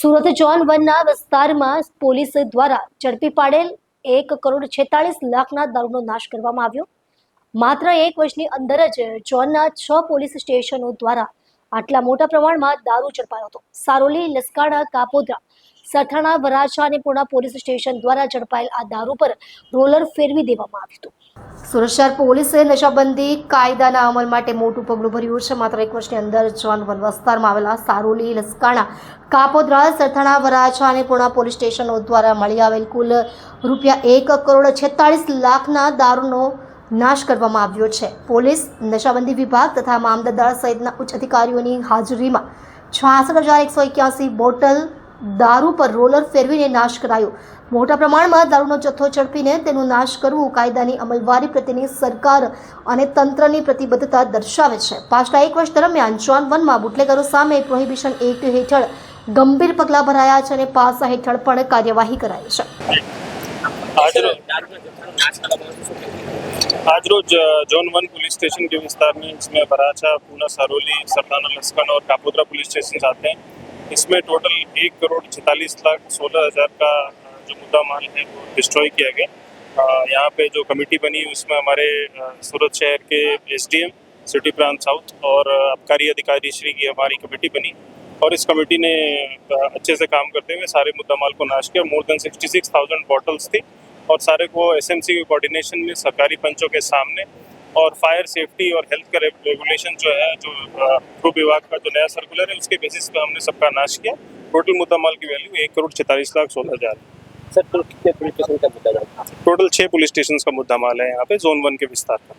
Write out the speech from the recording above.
Surat John વનના વિસ્તારમાં police દ્વારા ઝડપી પાડેલ એક કરોડ છેતાળીસ લાખના દારૂનો નાશ કરવામાં આવ્યો. માત્ર એક વર્ષની અંદર જ જોનના છ પોલીસ સ્ટેશનો દ્વારા આટલા મોટા પ્રમાણમાં દારૂ ઝડપાયો હતો. સારોલી, લસકાણા, કાપોદ્રા, સરથાણા, વરાછા અને પૂર્ણા પોલીસ સ્ટેશન દ્વારા ઝડપાયેલ આ દારૂ પર રોલર ફેરવી દેવામાં આવ્યું હતું. સુરત પોલીસે નશાબંધી કાયદાના અમલ માટે મોટું પગલું ભર્યું છે. માત્ર એક વર્ષની અંદર જોન વન વિસ્તારમાં આવેલા સારોલી, લસકાણા, કાપોદ્રા, સરથાણા, વરાછા અને પૂર્ણા પોલીસ સ્ટેશનો દ્વારા મળી આવેલ કુલ રૂપિયા એક કરોડ છેતાળીસ લાખના દારૂનો નાશ કરવામાં આવ્યો છે. પોલીસ, નશાબંધી વિભાગ તથા મામલતદાર સહિતના ઉચ્ચ અધિકારીઓની હાજરીમાં છાસઠ હજાર એકસો એક્યાસી બોટલ દારૂ પર રોલર ફેરવીને નાશ કરાયો. મોટા પ્રમાણમાં દારૂનો જથ્થો ઝડપીને તેનું નાશ કરવું કાયદાની અમલવારી પ્રત્યેની સરકાર અને તંત્રની પ્રતિબદ્ધતા દર્શાવે છે. પાછલા એક વર્ષ દરમિયાન જોન વનમાં બુટલેગરો સામે પ્રોહિબિશન એક્ટ હેઠળ ગંભીર પગલાં ભરાયા છે અને પાસા હેઠળ પણ કાર્યવાહી કરાઈ છે. આજરોજ જોન વન પોલીસ સ્ટેશન કે વિસ્તારની ભરા પૂના સરોલી સરદાના લસ્કન और કાપોદ્રા પોલીસ સ્ટેશન સાથે इसमें टोटल एक करोड़ छितालीस लाख सोलह हज़ार का जो मुद्दा माल है, वो डिस्ट्रॉय किया गया। यहाँ पे जो कमेटी बनी, उसमें हमारे सूरत शहर के एसडीएम सिटी प्रांत साउथ और आबकारी अधिकारी श्री की हमारी कमेटी बनी। और इस कमेटी ने अच्छे से काम करते हुए सारे मुद्दा माल को नाश किया। More than sixty six thousand bottles थी, और सारे को एसएमसी के कोऑर्डिनेशन में सरकारी पंचों के सामने और फायर सेफ्टी और हेल्थ का रेगुलेशन जो है जो गृह भू विभाग का जो नया सर्कुलर है उसके बेसिस पर हमने सबका नाश किया। टोटल मुद्दा माल की वैल्यू एक करोड़ छतालीस लाख सोलह हज़ार। सर टोटल कितने पुलिस स्टेशन का मुद्दा टोटल छः पुलिस स्टेशन का मुद्दा माल है यहाँ पे जोन वन के विस्तार का।